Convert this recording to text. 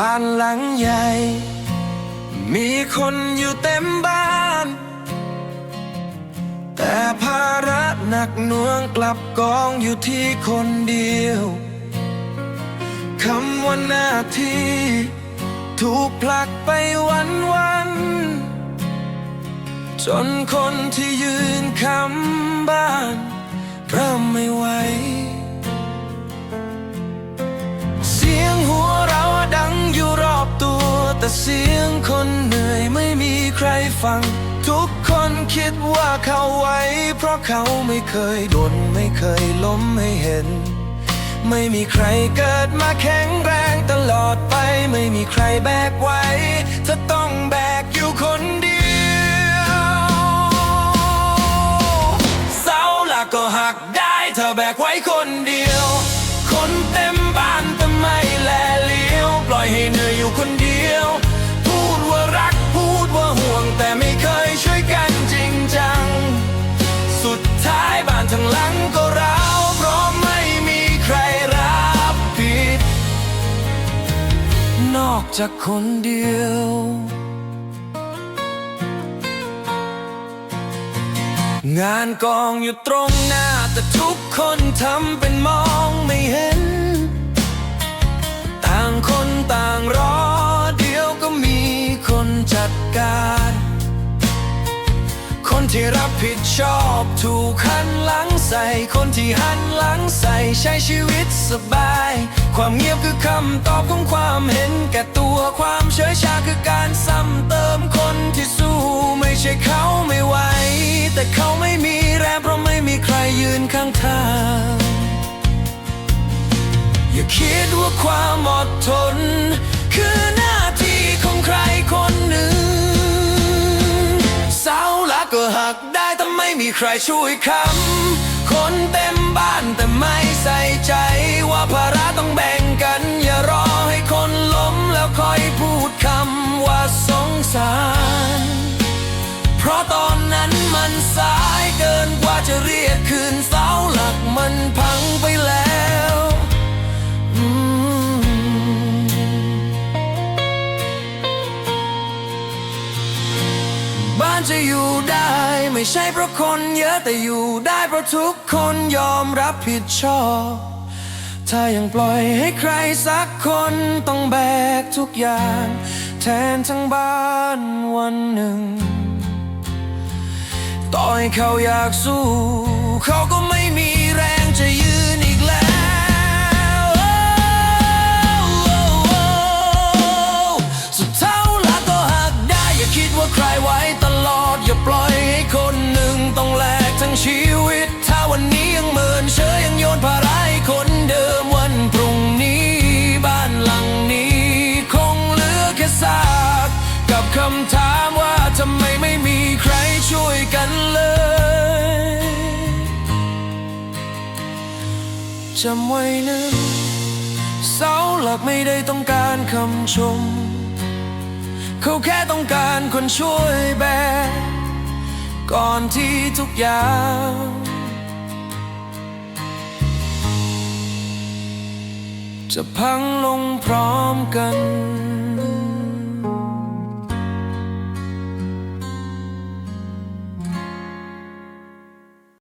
บ้านหลังใหญ่ มีคนอยู่เต็มบ้าน แต่ภาระหนักหน่วงกลับกองอยู่ที่คนเดียวคำว่าหน้าที่ถูกผลักไปวันวัน จนคนที่ยืนคำบ้านเริ่มไม่ไหว ฟัง ทุกคนคิดว่าเขาไหวเพราะเขาไม่เคยโดนไม่เคยล้มให้เห็น ไม่มีใครเกิดมาแข็งแรงตลอดไป ไม่มีใครแบกไว้ถ้าต้องแบกอยู่คนเดียวเสาหลักก็หักได้เธอแบกไว้คนเดียว คนเต็ม อกจากคนเดียว งานกองอยู่ตรงหน้า แต่ทุกคนทำเป็นมองไม่เห็น ต่างคนต่างรอ เดียวก็มีคนจัดการ คนที่รับผิดชอบถูกหันหลังใส่ คนที่หันหลังใส่ใช้ชีวิตสบาย ความเงียบคือคำตอบของ ชาคือการซ้ำเติมคนที่สู้ ไม่ใช่เขาไม่ไหว แต่เขาไม่มีแรงเพราะไม่มีใครยืนข้างทาง อย่าคิดว่าความอดทน คือหน้าที่ของใครคนหนึ่ง เสาหลักก็หักได้แต่ไม่มีใครช่วยคำคนเต็มบ้านแต่ไม่ใส่ใจว่าภาระต้องแบ่ง นั้นมันสายเกินกว่าจะเรียกคืนเสาหลักมันพังไปแล้วบ้านจะอยู่ได้ไม่ใช่เพราะคนเยอะแต่อยู่ได้เพราะทุกคนยอมรับผิดชอบ ถ้ายังปล่อยให้ใครสักคนต้องแบกทุกอย่าง แทนทั้งบ้านวันหนึ่ง ต่อให้เขาอยากสู้ เขาก็ไม่มีแรงจะยืนอีกแล้วสุดเท้าละก็หักได้ อย่าคิดว่าใครไว้ตลอด อย่าปล่อยให้คนหนึ่งต้องแลกทั้งชีวิต จำไว้นะเสาหลักไม่ได้ต้องการคำชม เขาแค่ต้องการคนช่วยแบกก่อนที่ทุกอย่างจะพังลงพร้อมกัน